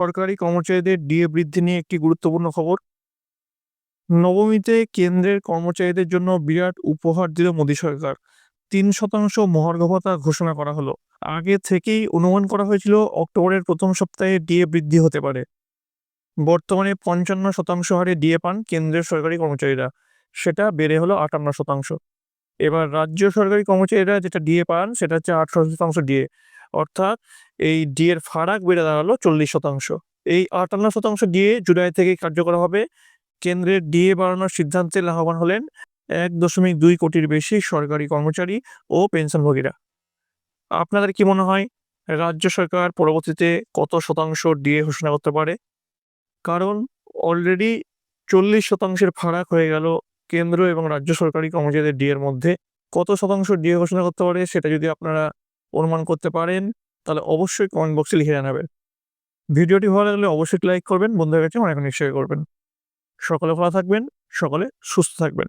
সরকারি কর্মচারীদের ডিএ বৃদ্ধি নিয়ে একটি গুরুত্বপূর্ণ খবর। নবমীতে কেন্দ্রের কর্মচারীদের জন্য বিরাট উপহার দিল মোদী সরকার। তিন শতাংশ মহার্ঘ ভাতা ঘোষণা করা হলো। আগে থেকেই অনুমান করা হয়েছিল অক্টোবরের প্রথম সপ্তাহে ডিএ বৃদ্ধি হতে পারে। বর্তমানে পঞ্চান্ন শতাংশ হারে ডিএ পান কেন্দ্রের সরকারি কর্মচারীরা। সেটা বেড়ে হলো আটান্ন শতাংশ। এবার রাজ্য সরকারি কর্মচারীরা যেটা ডিএ পান সেটা হচ্ছে আঠারো শতাংশ ডিএ। অর্থাৎ এই ডিএর ফারাক বেড়ে দাঁড়াল চল্লিশ শতাংশ। এই আটান্ন শতাংশ ডিএ জুলাই থেকে কার্যকর হবে। কেন্দ্রের ডিএ বাড়ানোর সিদ্ধান্তে লাভবান হলেন এক দশমিক দুই কোটির বেশি সরকারি কর্মচারী ও পেনশনভোগীরা। আপনাদের কি মনে হয়, রাজ্য সরকার পরবর্তীতে কত শতাংশ ডিএ ঘোষণা করতে পারে? কারণ অলরেডি চল্লিশ শতাংশের ফারাক হয়ে গেল কেন্দ্র এবং রাজ্য সরকারি কর্মচারীদের ডিএর মধ্যে। কত শতাংশ ডিএ ঘোষণা করতে পারে সেটা যদি আপনারা অনুমান করতে পারেন তাহলে অবশ্যই কমেন্ট বক্সে লিখে জানাবেন ভিডিওটি ভালো লাগলে অবশ্যই লাইক করবেন, বন্ধুদের কাছে অনেক অনেক শেয়ার করবেন। সকলে ভালো থাকবেন, সকলে সুস্থ থাকবেন।